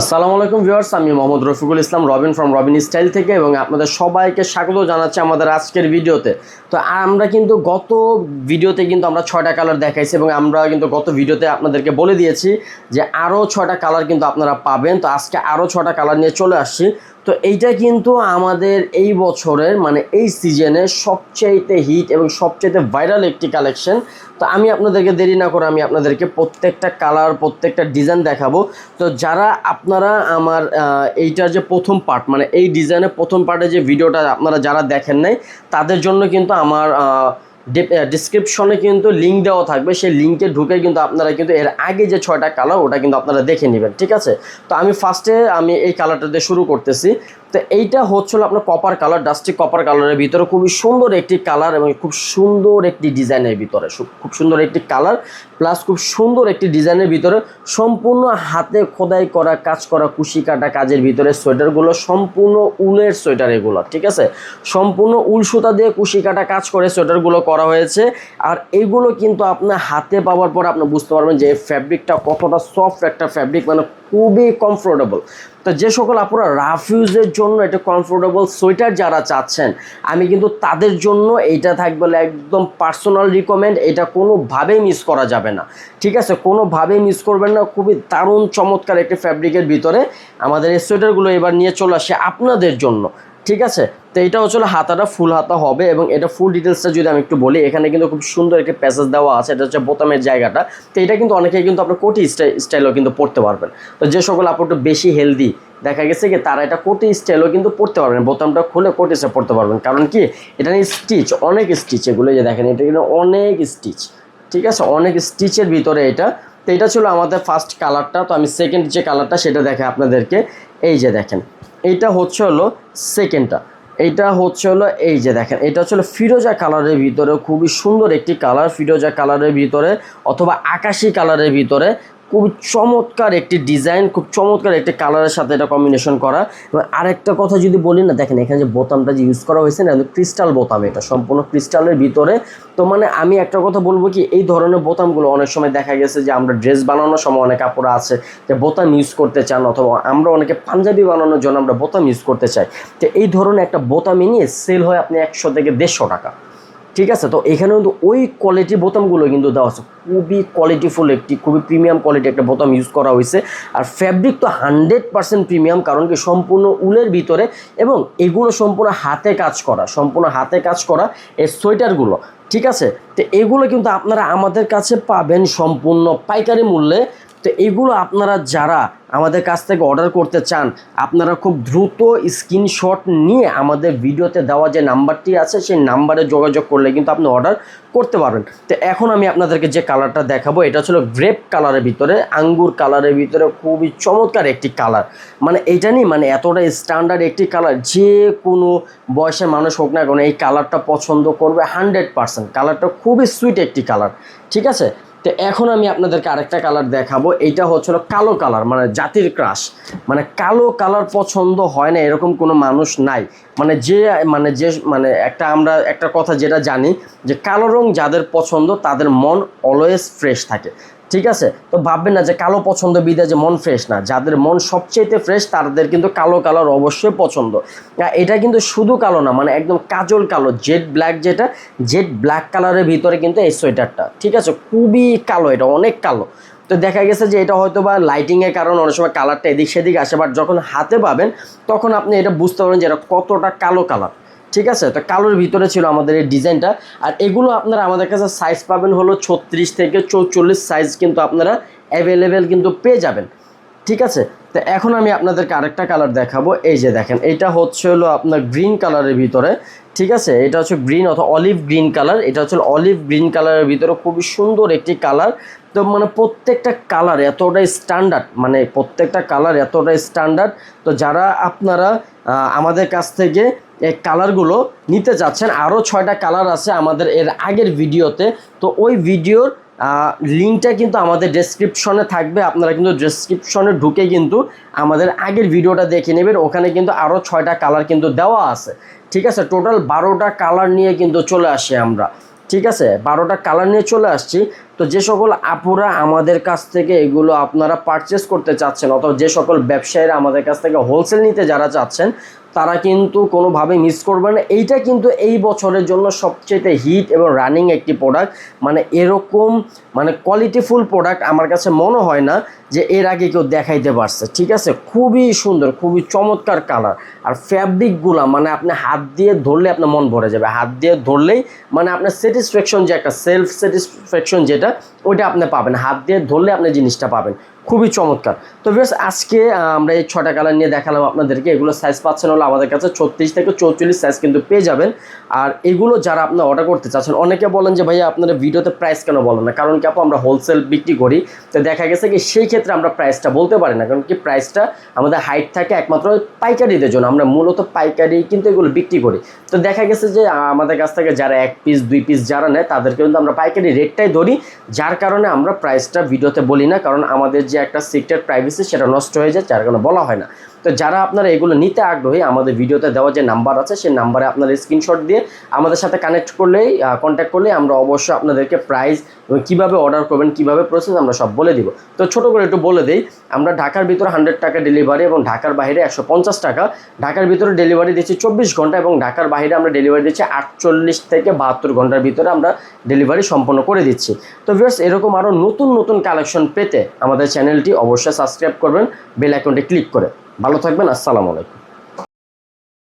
আসসালামু আলাইকুম ভিউয়ার্স, আমি Mohammad Rafiqul Islam, Robin from Robin style থেকে এবং আপনাদের সবাইকে স্বাগত জানাচ্ছি আমাদের আজকের ভিডিওতে। তো আমরা কিন্তু গত ভিডিওতে কিন্তু আমরা ছয়টা কালার দেখাইছি এবং আমরা কিন্তু গত ভিডিওতে আপনাদেরকে বলে দিয়েছি যে আরও ছয়টা কালার কিন্তু আপনারা পাবেন। তো আজকে আরও ছটা কালার নিয়ে চলে আসছি। তো এইটা কিন্তু আমাদের এই বছরের মানে এই সিজনে সবচাইতে হিট এবং সবচাইতে ভাইরাল একটি কালেকশন তো আমি আপনাদেরকে দেরি না করে আমি আপনাদেরকে প্রত্যেকটা কালার প্রত্যেকটা ডিজাইন দেখাবো। তো যারা আপনারা আমার এইটার যে প্রথম পার্ট মানে এই ডিজাইনের প্রথম পার্টে যে ভিডিওটা আপনারা যারা দেখেন নাই, তাদের জন্য কিন্তু আমার ডিসক্রিপশনে কিন্তু লিঙ্ক দেওয়া থাকবে। সেই লিঙ্কে ঢুকে কিন্তু আপনারা কিন্তু এর আগে যে ছয়টা কালার ওটা কিন্তু আপনারা দেখে নেবেন, ঠিক আছে? তো আমি ফার্স্টে আমি এই কালারটা দিয়ে শুরু করতেছি। তো এইটা হচ্ছিল আপনার কপার কালার ডাস্টি কপার কালারের ভিতরে খুবই সুন্দর একটি কালার এবং খুব সুন্দর একটি ডিজাইনের ভিতরে। খুব সুন্দর একটি কালার প্লাস খুব সুন্দর একটি ডিজাইনের ভিতরে সম্পূর্ণ হাতে খোদাই করা, কাজ করা, কুশি কাটা কাজের ভিতরে সোয়েটারগুলো সম্পূর্ণ উলের সোয়েটার এগুলো, ঠিক আছে? সম্পূর্ণ উল সুতা দিয়ে কুশি কাটা কাজ করে সোয়েটারগুলো করা হয়েছে। আর এগুলো কিন্তু আপনার হাতে পাওয়ার পর আপনি বুঝতে পারবেন যে ফ্যাব্রিকটা কতটা সফট একটা ফ্যাব্রিক মানে খুবই কমফোর্টেবল তো যে সকল আপনারা রাফিউজের জন্য এটা কমফোর্টেবল সোয়েটার যারা চাচ্ছেন, আমি কিন্তু তাদের জন্য এটা থাকবে একদম পার্সোনাল রিকমেন্ড এটা কোনোভাবেই মিস করা যাবে না। ঠিক আছে? কোনোভাবেই মিস করবেন না, খুবই দারুণ চমৎকার একটি ফ্যাব্রিকের ভিতরে আমাদের এই সোয়েটারগুলো এবার নিয়ে চলে আসে আপনাদের জন্য। ঠিক আছে? তো এটা হচ্ছে হাতাটা ফুল হাতা হবে এবং এটা ফুল ডিটেলসটা যদি আমি একটু বলি, এখানে কিন্তু খুব সুন্দর একটি প্যাসেজ দেওয়া আছে, এটা হচ্ছে বোতামের জায়গাটা। তো এটা কিন্তু অনেকেই কিন্তু আপনার কোটি স্টাইল স্টাইলও কিন্তু পড়তে পারবেন। তো যে সকল আপনার একটু বেশি হেলদি দেখা গেছে কি তারা এটা কোটি স্টাইলও কিন্তু পড়তে পারবেন, বোতামটা খুলে কোটি স্টাইল পড়তে পারবেন। কারণ কি? এটা নিয়ে স্টিচ অনেক স্টিচ এগুলো যে দেখেন, এটা কিন্তু অনেক স্টিচ ঠিক আছে? অনেক স্টিচের ভিতরে এটা। তো এটা ছিল আমাদের ফার্স্ট কালারটা তো আমি সেকেন্ড যে কালারটা সেটা দেখে আপনাদেরকে। এই যে দেখেন। এইটা হচ্ছে হলো সেকেন্ডটা এটা হচ্ছে হলো এই যে দেখেন, এটা হচ্ছে হলো ফিরোজা কালারের ভিতরে, খুবই সুন্দর একটি কালার, ফিরোজা কালারের ভিতরে অথবা আকাশি কালারের ভিতরে খুব চমৎকার একটি ডিজাইন, খুব চমৎকার একটি কালারের সাথে এটা কম্বিনেশন করা। এবং আরেকটা কথা যদি বলি না, দেখেন এখানে যে বোতামটা যে ইউজ করা হয়েছে না ক্রিস্টাল বোতাম এটা, সম্পূর্ণ ক্রিস্টালের ভিতরে। তো মানে আমি একটা কথা বলব কি, এই ধরনের বোতামগুলো অনেক সময় দেখা গেছে যে আমরা ড্রেস বানানোর সময় অনেক কাপড় আছে যে বোতাম ইউজ করতে চান অথবা আমরা অনেকে পাঞ্জাবি বানানোর জন্য আমরা বোতাম ইউজ করতে চাই। তো এই ধরনের একটা বোতামই নিয়ে সেল হয় আপনি একশো থেকে দেড়শো টাকা। ঠিক আছে? তো এখানে কিন্তু ওই কোয়ালিটির বোতামগুলো কিন্তু দেওয়া আছে। খুবই কোয়ালিটিফুল একটি, খুবই প্রিমিয়াম কোয়ালিটি একটা বোতাম ইউজ করা হয়েছে। আর ফ্যাব্রিক তো হান্ড্রেড পার্সেন্ট প্রিমিয়াম কারণ কি সম্পূর্ণ উলের ভিতরে এবং এগুলো সম্পূর্ণ হাতে কাজ করা, সম্পূর্ণ হাতে কাজ করা এই সোয়েটারগুলো, ঠিক আছে? তো এগুলো কিন্তু আপনারা আমাদের কাছে পাবেন সম্পূর্ণ পাইকারি মূল্যে তো এগুলো আপনারা যারা আমাদের কাছ থেকে অর্ডার করতে চান, আপনারা খুব দ্রুত স্ক্রিনশট নিয়ে আমাদের ভিডিওতে দেওয়া যে নাম্বারটি আছে, সেই নাম্বারে যোগাযোগ করলে কিন্তু আপনি অর্ডার করতে পারবেন। তো এখন আমি আপনাদেরকে যে কালারটা দেখাবো, এটা ছিল গ্রেপ কালারের ভিতরে, আঙ্গুর কালারের ভিতরে খুবই চমৎকার একটি কালার মানে এইটা নিয়ে মানে এতটা স্ট্যান্ডার্ড একটি কালার যে কোনো বয়সের মানুষ হোক না কেন এই কালারটা পছন্দ করবে হান্ড্রেড পার্সেন্ট কালারটা খুবই সুইট একটি কালার ঠিক আছে? তো এখন আমি আপনাদেরকে আরেকটা কালার দেখাবো। এইটা হচ্ছিল কালো কালার মানে জাতির ক্রাশ মানে কালো কালার পছন্দ হয় না, এরকম কোনো মানুষ নাই। মানে যে মানে যে মানে একটা আমরা একটা কথা যেটা জানি, যে কালো রং যাদের পছন্দ, তাদের মন অলওয়েজ ফ্রেশ থাকে। ঠিক আছে? তো ভাববেন না যে কালো পছন্দ বিদে যে মন ফ্রেশ না। যাদের মন সবচেয়ে ফ্রেশ তাদের কিন্তু কালো কালার অবশ্যই পছন্দ। এটা কিন্তু শুধু কালো না মানে একদম কাজল কালো জেড ব্ল্যাক যেটা জেড ব্ল্যাক কালারের ভিতরে কিন্তু এই সোয়েটারটা, ঠিক আছে? খুবই কালো এটা, অনেক কালো। তো দেখা গেছে যে এটা হয়তো বা লাইটিংয়ের কারণে অনেক সময় কালারটা এদিক সেদিক আসে বাট যখন হাতে পাবেন, তখন আপনি এটা বুঝতে পারবেন যে এটা কতটা কালো কালার ঠিক আছে? তো কালোর ভিতরে ছিল আমাদের এই ডিজাইনটা। আর এগুলো আপনারা আমাদের কাছে সাইজ পাবেন হলো ছত্রিশ থেকে চৌচল্লিশ সাইজ কিন্তু আপনারা অ্যাভেলেবেল কিন্তু পেয়ে যাবেন। ঠিক আছে? তো এখন আমি আপনাদেরকে আরেকটা কালার দেখাবো। এই যে দেখেন, এটা হচ্ছে হলো আপনার গ্রিন কালারের ভিতরে। ঠিক আছে? এটা হচ্ছে গ্রিন অথবা অলিভ গ্রিন কালার এটা হচ্ছে অলিভ গ্রিন কালারের ভিতরে খুবই সুন্দর একটি কালার তো মানে প্রত্যেকটা কালার এতটাই স্ট্যান্ডার্ড মানে প্রত্যেকটা কালার এতটাই স্ট্যান্ডার্ড তো যারা আপনারা আমাদের কাছ থেকে কালারগুলো নিতে যাচ্ছেন। আরও ছয়টা কালার আছে আমাদের এর আগের ভিডিওতে। তো ওই ভিডিওর লিঙ্কটা কিন্তু আমাদের ডেসক্রিপশনে থাকবে। আপনারা কিন্তু ডেসক্রিপশনে ঢুকে কিন্তু আমাদের আগের ভিডিওটা দেখে নেবেন। ওখানে কিন্তু আরও ছয়টা কালার কিন্তু দেওয়া আছে। ঠিক আছে? টোটাল বারোটা কালার নিয়ে কিন্তু চলে আসি আমরা। ঠিক আছে? বারোটা কালার নিয়ে চলে আসছি। তো যে সকল আপুরা আমাদের কাছ থেকে এগুলো আপনারা পারচেস করতে চাচ্ছেন, অথবা যে সকল ব্যবসায়ীরা আমাদের কাছ থেকে হোলসেল নিতে যারা চাচ্ছেন তারা কিন্তু কোনোভাবে মিস করবে না। এইটা কিন্তু এই বছরের জন্য সবচেয়ে হিট এবং রানিং একটি প্রোডাক্ট মানে এরকম মানে কোয়ালিটিফুল প্রোডাক্ট আমার কাছে মনে হয় না যে এর আগে কেউ দেখাইতে পারছে। ঠিক আছে? খুবই সুন্দর, খুবই চমৎকার কালার আর ফ্যাব্রিকগুলো মানে আপনি হাত দিয়ে ধরলে আপনার মন ভরে যাবে। হাত দিয়ে ধরলেই মানে আপনার স্যাটিসফ্যাকশন যে একটা সেলফ স্যাটিসফ্যাকশন যেটা, ওইটা আপনি পাবেন। হাত দিয়ে ধরলে আপনি জিনিসটা পাবেন। খুবই চমৎকার। তো বেশ আজকে আমরা এই ছটা কালার নিয়ে দেখালাম আপনাদেরকে। এগুলো সাইজ পাচ্ছেন হলো আমাদের কাছে ছত্রিশ থেকে চৌচল্লিশ সাইজ কিন্তু পেয়ে যাবেন। আর এগুলো যারা আপনার অর্ডার করতে চাচ্ছেন, অনেকে বলেন যে, ভাইয়া, আপনারা ভিডিওতে প্রাইস কেন বলেন না? কারণ কি আপু, আমরা হোলসেল বিক্রি করি। তো দেখা গেছে কি, সেই ক্ষেত্রে আমরা প্রাইসটা বলতে পারি না। কারণ কি প্রাইসটা আমাদের হাইট থাকে একমাত্র পাইকারিদের জন্য। আমরা মূলত পাইকারি কিন্তু এগুলো বিক্রি করি। তো দেখা গেছে যে আমাদের কাছ থেকে যারা এক পিস দুই পিস যারা নেয়, তাদেরকে কিন্তু আমরা পাইকারি রেটটাই ধরি। যার কারণে আমরা প্রাইসটা ভিডিওতে বলি না। কারণ আমাদের যে একটা সিক্রেট প্রাইভেসি সেটা নষ্ট হয়ে যায়, যার কারণে বলা হয় না। তো যারা আপনারা এগুলো নিতে আগ্রহী, আমাদের ভিডিওতে দেওয়া যে নাম্বার আছে, সেই নাম্বারে আপনারা স্ক্রিনশট দিয়ে আমাদের সাথে কানেক্ট করলেই কন্ট্যাক্ট করলেই আমরা অবশ্যই আপনাদেরকে প্রাইস এবং কীভাবে অর্ডার করবেন, কীভাবে প্রসেস আমরা সব বলে দিব। তো ছোটো করে একটু বলে দিই, আমরা ঢাকার ভিতরে হান্ড্রেড টাকা ডেলিভারি এবং ঢাকার বাইরে একশো পঞ্চাশ টাকা। ঢাকার ভিতরে ডেলিভারি দিচ্ছি চব্বিশ ঘণ্টা এবং ঢাকার বাইরে আমরা ডেলিভারি দিচ্ছি আটচল্লিশ থেকে বাহাত্তর ঘণ্টার ভিতরে আমরা ডেলিভারি সম্পন্ন করে দিচ্ছি। তো ভিউয়ার্স এরকম আরও নতুন নতুন কালেকশন পেতে আমাদের চ্যানেলটি অবশ্যই সাবস্ক্রাইব করবেন বেল আইকনটি ক্লিক করে। ভালো থাকবেন আসসালামু আলাইকুম।